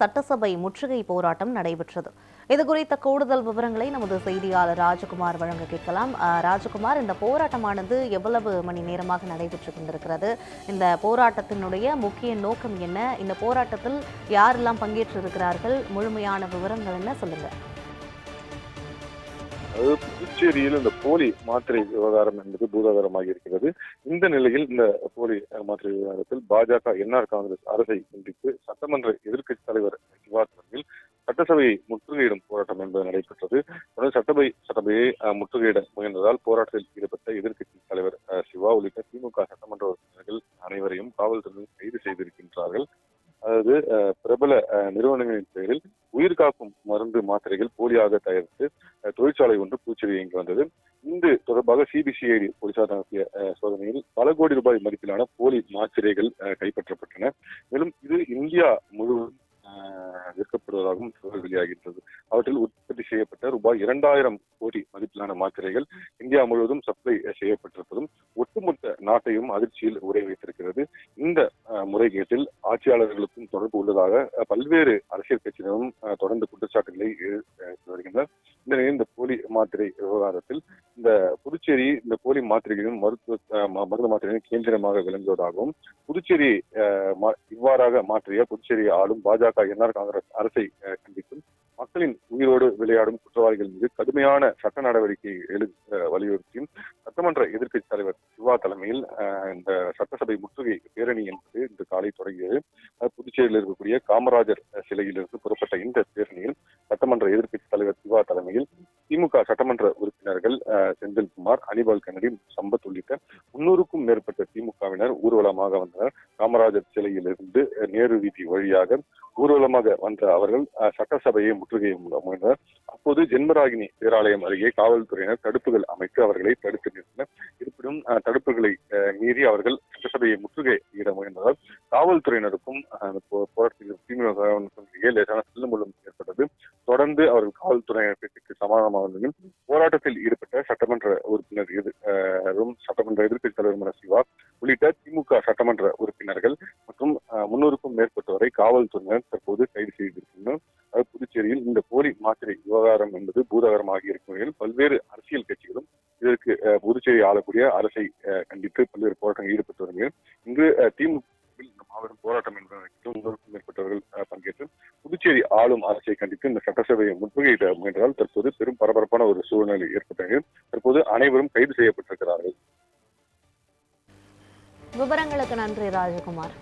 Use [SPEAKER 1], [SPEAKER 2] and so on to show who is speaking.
[SPEAKER 1] சட்டசபை முற்றுகை போராட்டம் நடைபெற்றது. இது குறித்த கூடுதல் விவரங்களை நமது செய்தியாளர் ராஜகுமார் வழங்க கேட்கலாம். ராஜகுமார் இந்த போராட்டமானது எவ்வளவு மணி நேரமாக நடைபெற்று கொண்டிருக்கிறது? இந்த போராட்டத்தினுடைய முக்கிய நோக்கம் என்ன? இந்த போராட்டத்தில் யாரெல்லாம் பங்கேற்றிருக்கிறார்கள்? முழுமையான விவரங்கள் என்ன சொல்லுங்க.
[SPEAKER 2] அதாவது புதுச்சேரியில் இந்த போலி மாத்திரை விவகாரம் என்பது பூதாகரமாக இருக்கிறது. இந்த நிலையில் இந்த போலி மாத்திரை விவகாரத்தில் பாஜக என்ஆர் காங்கிரஸ் அரசை கண்டித்து சட்டமன்ற எதிர்க்கட்சி தலைவர் சிவா தலைமையில் சட்டசபையை முற்றுகையிடும் போராட்டம் என்பது நடைபெற்றது. சட்டசபை சட்டசபையை முற்றுகையிட முயன்றதால் போராட்டத்தில் ஈடுபட்ட எதிர்க்கட்சி தலைவர் சிவா உள்ளிட்ட திமுக சட்டமன்ற உறுப்பினர்கள் அனைவரையும் காவல்துறையினர் கைது செய்திருக்கின்றார்கள். அதாவது பிரபல நிறுவனங்களின் பெயரில் உயிர் காக்கும் மருந்து மாத்திரைகள் போலியாக தயாரித்து தொழிற்சாலை ஒன்று பூச்செடி இங்கு வந்தது. இந்த தொடர்பாக சிபிசிஐடி போலீசார் நடத்திய சோதனையில் பல கோடி ரூபாய் மதிப்பிலான போலி மாத்திரைகள் கைப்பற்றப்பட்டன. மேலும் இது இந்தியா முழுவதும் விற்கப்படுவதாகவும் தகவல் வெளியாகின்றது. அவற்றில் உற்பத்தி செய்யப்பட்ட ரூபாய் இரண்டாயிரம் கோடி மதிப்பிலான மாத்திரைகள் இந்தியா முழுவதும் சப்ளை செய்யப்பட்டிருப்பதும் ஒட்டுமொத்த நாட்டையும் அதிர்ச்சியில் உரை வைத்திருக்கிறது முறைகேட்டில் ஆட்சியாளர்களுக்கும் தொடர்பு உள்ளதாக பல்வேறு அரசியல் கட்சியினரும் தொடர்ந்து குற்றச்சாட்டுகளை வருகின்றனர் இந்த நிலையில் இந்த போலி மாத்திரை விவகாரத்தில் இந்த புதுச்சேரி இந்த போலி மாத்திரைகளின் மருத்துவ மருந்து மாத்திரைகளின் கேந்திரமாக விளங்குவதாகவும் புதுச்சேரி இவ்வாறாக மாற்றிய புதுச்சேரி ஆளும் பாஜக என்ஆர் காங்கிரஸ் அரசை கண்டித்தும் மக்களின் உயிரோடு விளையாடும் குற்றவாளிகள் மீது கடுமையான சட்ட நடவடிக்கை எழு வலியுறுத்தியும் சட்டமன்ற எதிர்க்கட்சி தலைவர் சிவா தலைமையில் இந்த சட்டசபை முற்றுகை பேரணி என்பது இன்று காலை தொடங்கியது. புதுச்சேரியில் இருக்கக்கூடிய காமராஜர் சிலையிலிருந்து புறப்பட்ட இந்த பேரணியில் சட்டமன்ற எதிர்க்கட்சி தலைவர் சிவா தலைமையில் திமுக சட்டமன்ற செந்தில்குமார் அனிபால் கன்னடி சம்பத் உள்ளிட்ட முன்னூறுக்கும் மேற்பட்ட திமுகவினர் ஊர்வலமாக வந்தனர். காமராஜர் சிலையிலிருந்து நேரு வீதி வழியாக ஊர்வலமாக வந்த அவர்கள் சட்டசபையை முற்றுகை முயன்றனர். அப்போது ஜென்மராகினி பேராலயம் அருகே காவல்துறையினர் தடுப்புகள் அமைத்து அவர்களை தடுத்து நிறுத்தினர். இருப்பினும் தடுப்புகளை மீறி அவர்கள் சட்டசபையை முற்றுகையிட முயன்றதால் காவல்துறையினருக்கும் போராட்டத்தில் திமுகவினருக்கும் இடையே லேசான செல்லும் ஏற்பட்டது. தொடர்ந்து அவர்கள் காவல்துறையினர் பேச்சுக்கு சமாதானமாக போராட்டத்தில் ஈடுபட்ட சட்டமன்ற உறுப்பினர் எதிர் சட்டமன்ற எதிர்க்கட்சி தலைவர் சிவா உள்ளிட்ட திமுக சட்டமன்ற உறுப்பினர்கள் மற்றும் முன்னூறுக்கும் மேற்பட்டவரை காவல்துறையினர் தற்போது கைது செய்திருக்கின்றனர். புதுச்சேரியில் இந்த போலி மாத்திரை விவகாரம் என்பது பூதாகரமாக இருக்கும் வகையில் பல்வேறு அரசியல் கட்சிகளும் இதற்கு புதுச்சேரி ஆளக்கூடிய அரசை கண்டித்து பல்வேறு போராட்டங்கள் ஈடுபட்டு வருகிறது இங்கு புதுச்சேரி ஆளும் அரசை கண்டித்து இந்த சட்டசபையை முற்றுகையிட முயன்றதால் தற்போது பெரும் பரபரப்பான ஒரு சூழ்நிலை ஏற்பட்டது. தற்போது அனைவரும் கைது செய்யப்பட்டிருக்கிறார்கள்.
[SPEAKER 1] விவரங்களுக்கு நன்றி ராஜகுமார்.